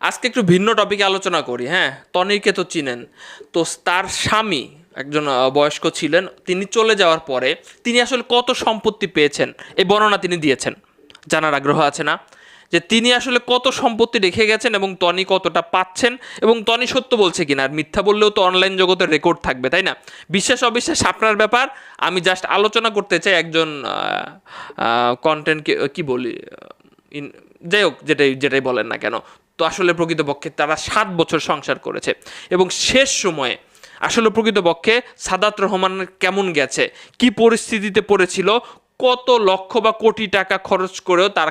আজকে একটু ভিন্ন টপিকে আলোচনা করি হ্যাঁ? তনিরকে তো চিনেন। তো তার স্বামী একজন বয়স্ক ছিলেন, তিনি চলে যাওয়ার পরে তিনি আসলে কত সম্পত্তি পেয়েছেন, এই বর্ণনা তিনি দিয়েছেন। জানার আগ্রহ আছে না? যে তিনি আসলে কত সম্পত্তি রেখে গেছেন এবং তনি কতটা পাচ্ছেন এবং তনি সত্য বলছে কিনা? আর মিথ্যা বললেও তো অনলাইন জগতের রেকর্ড থাকবে, তাই না? বিশ্বাস অবিশ্বাস আপনার ব্যাপার। আমি জাস্ট আলোচনা করতে চাই একজন কন্টেন্ট কি বলি যাই হোক, যেটাই যেটাই বলেন না কেন। তো আসলে প্রকৃতপক্ষে তারা সাত বছর সংসার করেছে। এবং শেষ সময়ে আসলে প্রকৃতপক্ষে সাদাত রহমানের কেমন গেছে? কি পরিস্থিতিতে পড়েছিল? কত লক্ষ বা কোটি টাকা খরচ করেও তার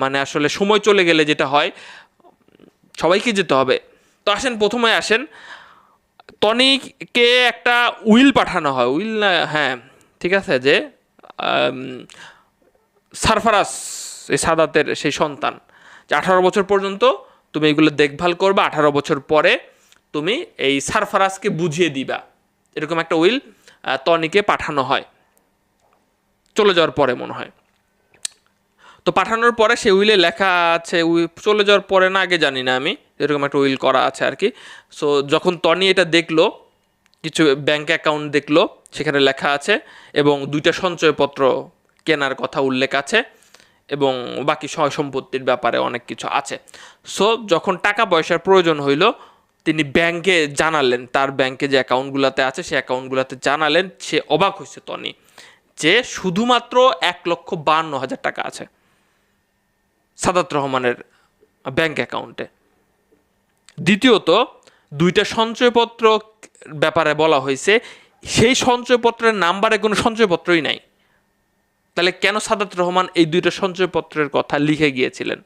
মানে আসলে সময় চলে গেলে যেটা হয়, সবাইকে যেতে হবে। তো আসেন, প্রথমে আসেন টনিকে একটা উইল পাঠানো হয়। উইল না হ্যাঁ ঠিক আছে যে সারফারাস, এই সাদাতের সেই সন্তান, যে আঠারো বছর পর্যন্ত তুমি এগুলো দেখভাল করবে, আঠারো বছর পরে তুমি এই সারফারাসকে বুঝিয়ে দিবা। এরকম একটা উইল তনিকে পাঠানো হয়। চলে যাওয়ার পরে মনে হয়। তো পাঠানোর পরে সে উইলে লেখা আছে চলে যাওয়ার পরে না, আগে জানি না আমি। এরকম একটা উইল করা আছে আর কি। সো যখন তনি এটা দেখল, কিছু ব্যাংক অ্যাকাউন্ট দেখল, সেখানে লেখা আছে এবং দুইটা সঞ্চয়পত্র কেনার কথা উল্লেখ আছে। এবং বাকি সয় সম্পত্তির ব্যাপারে অনেক কিছু আছে। সো যখন টাকা পয়সার প্রয়োজন হইল, তিনি ব্যাংকে জানালেন, তার ব্যাংকে যে অ্যাকাউন্টগুলোতে আছে, সেই অ্যাকাউন্টগুলোতে জানালেন, সে অবাক হয়েছে তনি যে শুধুমাত্র এক লক্ষ বান্ন হাজার টাকা আছে সাদাত রহমানের ব্যাংক অ্যাকাউন্টে। দ্বিতীয়ত, দুইটা সঞ্চয়পত্র ব্যাপারে বলা হয়েছে, সেই সঞ্চয়পত্রের নাম্বারে কোনো সঞ্চয়পত্রই নাই। তাহলে কেন সাদাত রহমান এই দুইটা সঞ্চয়পত্রের কথা লিখে গিয়েছিলেন?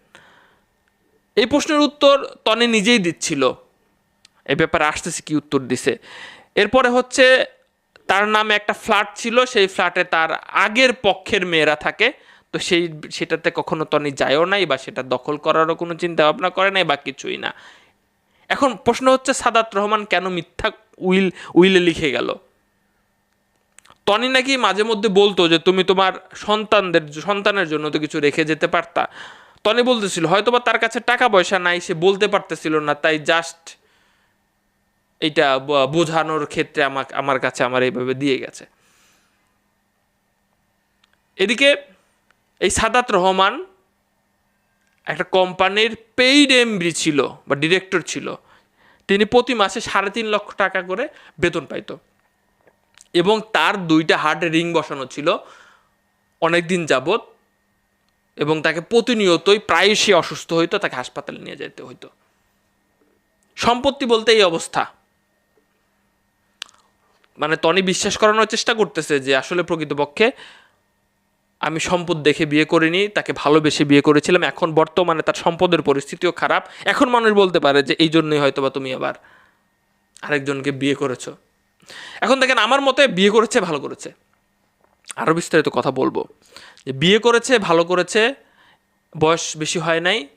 এই প্রশ্নের উত্তর তনে নিজেই দিচ্ছিল। এ ব্যাপারে আসতেছে কি উত্তর দিছে। এরপরে হচ্ছে, তার নামে একটা ফ্ল্যাট ছিল, সেই ফ্ল্যাটে তার আগের পক্ষের মেয়েরা থাকে। তো সেই, সেটাতে কখনো তনি যায়ও নাই বা সেটা দখল করারও কোনো চিন্তা ভাবনা করে নাই বা কিছুই না। এখন প্রশ্ন হচ্ছে, সাদাত রহমান কেন মিথ্যা উইল, উইলে লিখে গেল? তনি নাকি মাঝে মধ্যে বলতো যে তুমি তোমার সন্তানদের, সন্তানের জন্য তো কিছু রেখে যেতে পারতা। তনি বলতেছিল হয়তো বা তার কাছে টাকা পয়সা নাই, সে বলতে পারতেছিল না, তাই জাস্ট এইটা বোঝানোর ক্ষেত্রে আমাকে, আমার কাছে আমার এইভাবে দিয়ে গেছে। এদিকে এই সাদাত রহমান একটা কোম্পানির পেইড এমবি ছিল বা ডিরেক্টর ছিল। তিনি প্রতি মাসে সাড়ে তিন লক্ষ টাকা করে বেতন পাইতো। এবং তার দুইটা হার্টে রিং বসানো ছিল অনেক দিন যাবত এবং তাকে প্রতিনিয়তই প্রায়শই অসুস্থ হইতো, তাকে হাসপাতালে নিয়ে যেতে হইতো। সম্পত্তি বলতে এই অবস্থা। মানে তনি বিশ্বাস করানোর চেষ্টা করতেছে যে আসলে প্রকৃতপক্ষে আমি সম্পদ দেখে বিয়ে করিনি, তাকে ভালোবেসে বিয়ে করেছিলাম, এখন বর্তমানে তার সম্পদের পরিস্থিতিও খারাপ। এখন মানুষ বলতে পারে যে এই জন্যই হয়তো বা তুমি আবার আরেকজনকে বিয়ে করেছ। এখন দেখেন আমার মতে বিয়ে করেছে, ভালো করেছে। আরও বিস্তারিত কথা বলব। যে বিয়ে করেছে, ভালো করেছে, বয়স বেশি হয় নাই,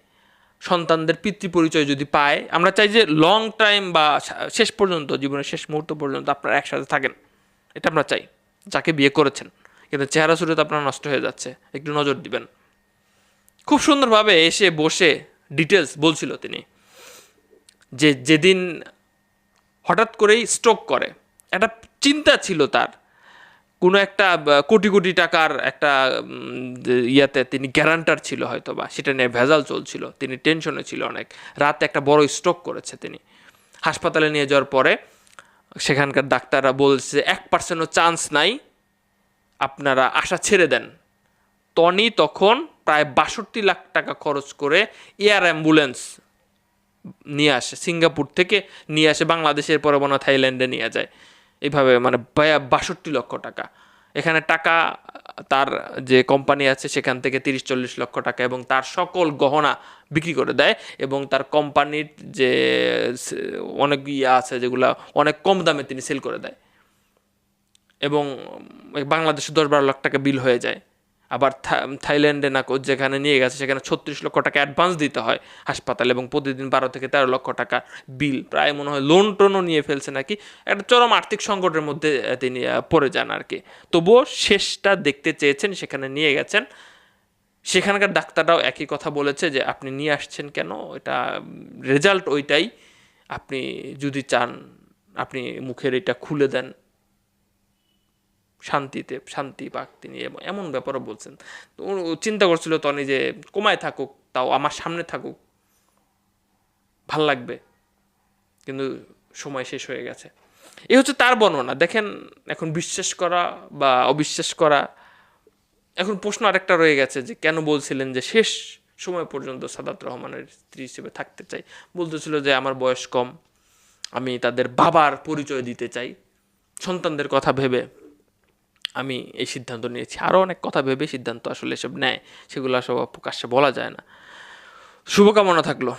সন্তানদের পিতৃ পরিচয় যদি পায়, আমরা চাই যে লং টাইম বা শেষ পর্যন্ত, জীবনের শেষ মুহূর্ত পর্যন্ত আপনারা একসাথে থাকেন। এটা আমরা চাই, যাকে বিয়ে করেছেন। কিন্তু চেহারা সুরত আপনার নষ্ট হয়ে যাচ্ছে, একটু নজর দিবেন। খুব সুন্দরভাবে এসে বসে ডিটেলস বলছিল তিনি। যে যেদিন হঠাৎ করেই স্ট্রোক করে একটা চিন্তা ছিল তার। কোনো একটা কোটি কোটি টাকার একটা ইয়াতে তিনি গ্যারান্টার ছিল হয়তো বা সেটা নিয়ে ভেজাল চলছিল। তিনি টেনশনে ছিল অনেক। রাতে একটা বড় স্ট্রোক করেছে তিনি। হাসপাতালে নিয়ে যাওয়ার পরে সেখানকার ডাক্তাররা বলছে এক পার্সেন্টও চান্স নাই। আপনারা আশা ছেড়ে দেন। টনি তখন প্রায় বাষট্টি লাখ টাকা খরচ করে এয়ার অ্যাম্বুলেন্স নিয়ে আসে, সিঙ্গাপুর থেকে নিয়ে আসে, বাংলাদেশের পরে মনে থাইল্যান্ডে নিয়ে যায়। এইভাবে মানে বাষট্টি লক্ষ টাকা। এখানে টাকা, তার যে কোম্পানি আছে সেখান থেকে তিরিশ, চল্লিশ লক্ষ টাকা এবং তার সকল গহনা বিক্রি করে দেয় এবং তার কোম্পানির যে অনেক ইয়ে আছে যেগুলো অনেক কম দামে তিনি সেল করে দেয়। এবং বাংলাদেশে দশ বারো লাখ টাকা বিল হয়ে যায়। আবার থাইল্যান্ডে না যেখানে নিয়ে গেছে, সেখানে ছত্রিশ লক্ষ টাকা অ্যাডভান্স দিতে হয় হাসপাতালে এবং প্রতিদিন বারো থেকে তেরো লক্ষ টাকা বিল প্রায় মনে হয় লোন টোনও নিয়ে ফেলছে নাকি? একটা চরম আর্থিক সংকটের মধ্যে তিনি পড়ে যান আর কি। তবুও শেষটা দেখতে চেয়েছেন, সেখানে নিয়ে গেছেন। সেখানকার ডাক্তাররাও একই কথা বলেছে যে, আপনি নিয়ে আসছেন কেন? এটা রেজাল্ট ওইটাই। আপনি যদি চান, আপনি মুখের এটা খুলে দেন। শান্তিতে, শান্তি পাক তিনি এম- এমন ব্যাপারও বলছেন। চিন্তা করছিল তনি যে, কমায় থাকুক, তাও আমার সামনে থাকুক। ভালো লাগবে। কিন্তু সময় শেষ হয়ে গেছে। এই হচ্ছে তার বর্ণনা। দেখেন, এখন বিশ্বাস করা বা অবিশ্বাস করা, এখন প্রশ্ন আরেকটা রয়ে গেছে যে, কেন বলছিলেন যে, শেষ সময় পর্যন্ত সাদাত রহমানের স্ত্রী হিসেবে থাকতে চাই। বলতেছিল যে, আমার বয়স কম, আমি তাদের বাবার পরিচয় দিতে চাই, সন্তানদের কথা ভেবে। আমি এই সিদ্ধান্ত নিয়েছি। আরও অনেক কথা ভেবে সিদ্ধান্ত আসলে এসব নেয়, সেগুলো আসলে প্রকাশ্যে বলা যায় না। শুভকামনা থাকল।